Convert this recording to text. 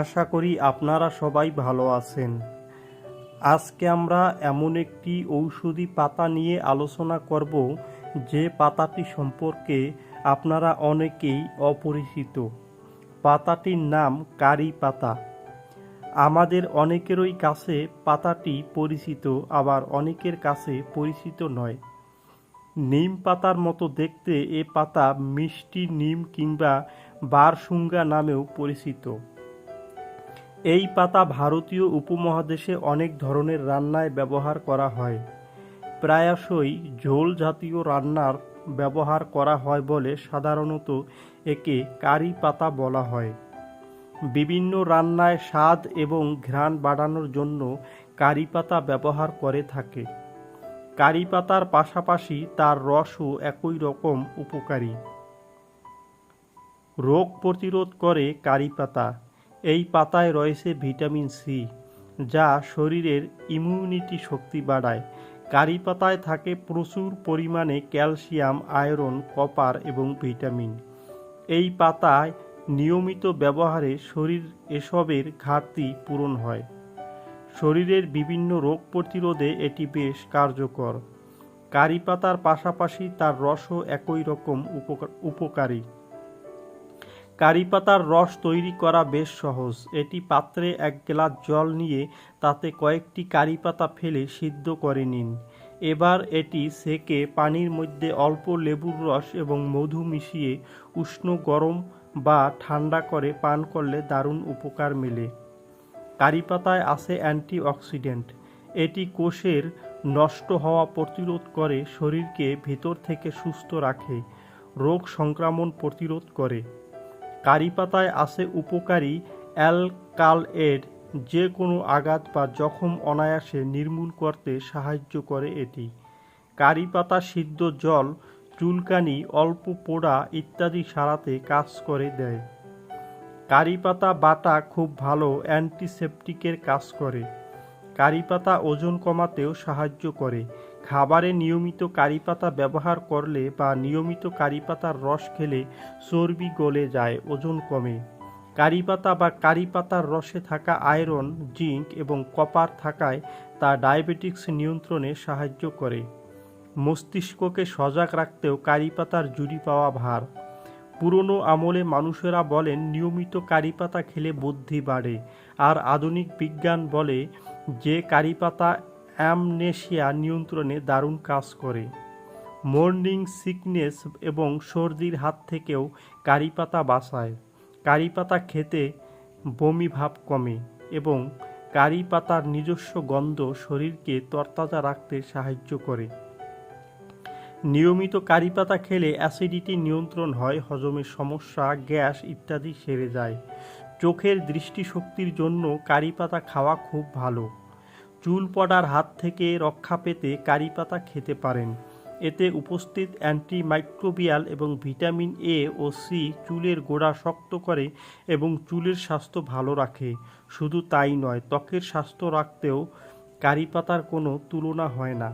আশা করি আপনারা সবাই ভালো আছেন। আজকে আমরা এমন একটি ঔষধি পাতা নিয়ে আলোচনা করব, যে পাতাটি সম্পর্কে আপনারা অনেকেই অপরিচিত। পাতাটির নাম কারি পাতা। আমাদের অনেকেরই কাছে পাতাটি পরিচিত, আবার অনেকের কাছে পরিচিত নয়। নিম পাতার মতো দেখতে এ পাতা মিষ্টি নিম কিংবা বারসুঙ্গা নামেও পরিচিত। এই পাতা ভারতীয় উপমহাদেশে অনেক ধরনের রান্নায় ব্যবহার করা হয়। প্রায়শই ঝোল জাতীয় রান্নার ব্যবহার করা হয় বলে সাধারণত একে কারি পাতা বলা হয়। বিভিন্ন রান্নায় স্বাদ এবং ঘ্রাণ বাড়ানোর জন্য কারি পাতা ব্যবহার করে থাকে। কারি পাতার পাশাপাশি তার রসও একই রকম উপকারী। রোগ প্রতিরোধ করে কারি পাতা। এই পাতায় রয়েছে ভিটামিন সি, যা শরীরের ইমিউনিটি শক্তি বাড়ায়। কারি পাতায় থাকে প্রচুর পরিমাণে ক্যালসিয়াম, আয়রন, কপার এবং ভিটামিন। এই পাতায় নিয়মিত ব্যবহারে শরীর এসবের ঘাটতি পূরণ হয়। শরীরের বিভিন্ন রোগ প্রতিরোধে এটি বেশ কার্যকর। কারি পাতার পাশাপাশি তার রসও একই রকম উপকার- উপকারী। কারি পাতার রস তৈরি করা বেশ সহজ। এটি পাত্রে এক গ্লাস জল নিয়ে তাতে কয়েকটি কারি পাতা ফেলে সিদ্ধ করে নিন। এবার এটি সেকে পানির মধ্যে অল্প লেবুর রস এবং মধু মিশিয়ে উষ্ণ, গরম বা ঠান্ডা করে পান করলে দারুণ উপকার মেলে। কারি পাতায় আছে অ্যান্টিঅক্সিডেন্ট। এটি কোষের নষ্ট হওয়া প্রতিরোধ করে, শরীরকে ভেতর থেকে সুস্থ রাখে, রোগ সংক্রমণ প্রতিরোধ করে। কারি পাতায় আছে উপকারী অ্যালকালয়েড, যে কোনো আঘাত বা জখম অনায়াসে নির্মূল করতে সাহায্য করে এটি। কারি পাতা সিদ্ধ জল, চুলকানি, অল্প পোড়া ইত্যাদি সারাতে কাজ করে দেয়। কারি পাতা বাটা খুব ভালো অ্যান্টিসেপটিকের কাজ করে। কারি পাতা ওজন কমাতেও সাহায্য করে। খাবারে নিয়মিত কারি পাতা ব্যবহার করলে বা নিয়মিত কারি পাতার রস খেলে চর্বি গলে যায়, ওজন কমে। কারি পাতা বা কারি পাতার রসে থাকা আয়রন, জিঙ্ক এবং কপার থাকায় তা ডায়াবেটিক্স নিয়ন্ত্রণে সাহায্য করে। মস্তিষ্ককে সজাগ রাখতেও কারি পাতার জুড়ি পাওয়া ভার। পুরনো আমলে মানুষেরা বলেন, নিয়মিত কারি পাতা খেলে বুদ্ধি বাড়ে। আর আধুনিক বিজ্ঞান বলে, যে কারি পাতা অ্যামনেশিয়া নিয়ন্ত্রণে দারুণ কাজ করে। মর্নিং সিকনেস এবং সর্দির হাত থেকেও কারি পাতা বাঁচায়। কারি পাতা খেতে বমি ভাব কমে এবং কারি পাতার নিজস্ব গন্ধ শরীরকে তরতাজা রাখতে সাহায্য করে। নিয়মিত কারি পাতা খেলে অ্যাসিডিটি নিয়ন্ত্রণ হয় হজমের সমস্যা, গ্যাস ইত্যাদি সেরে যায়। চোখের দৃষ্টিশক্তির জন্য কারি পাতা খাওয়া খুব ভালো। চুল পড়ার হাত থেকে রক্ষা পেতে কারি পাতা খেতে পারেন। এতে উপস্থিত অ্যান্টিমাইক্রোবিয়াল এবং ভিটামিন এ ও সি চুলের গোড়া শক্ত করে এবং চুলের স্বাস্থ্য ভালো রাখে। শুধু তাই নয়, ত্বকের স্বাস্থ্য রাখতেও কারি পাতার কোনো তুলনা হয় না।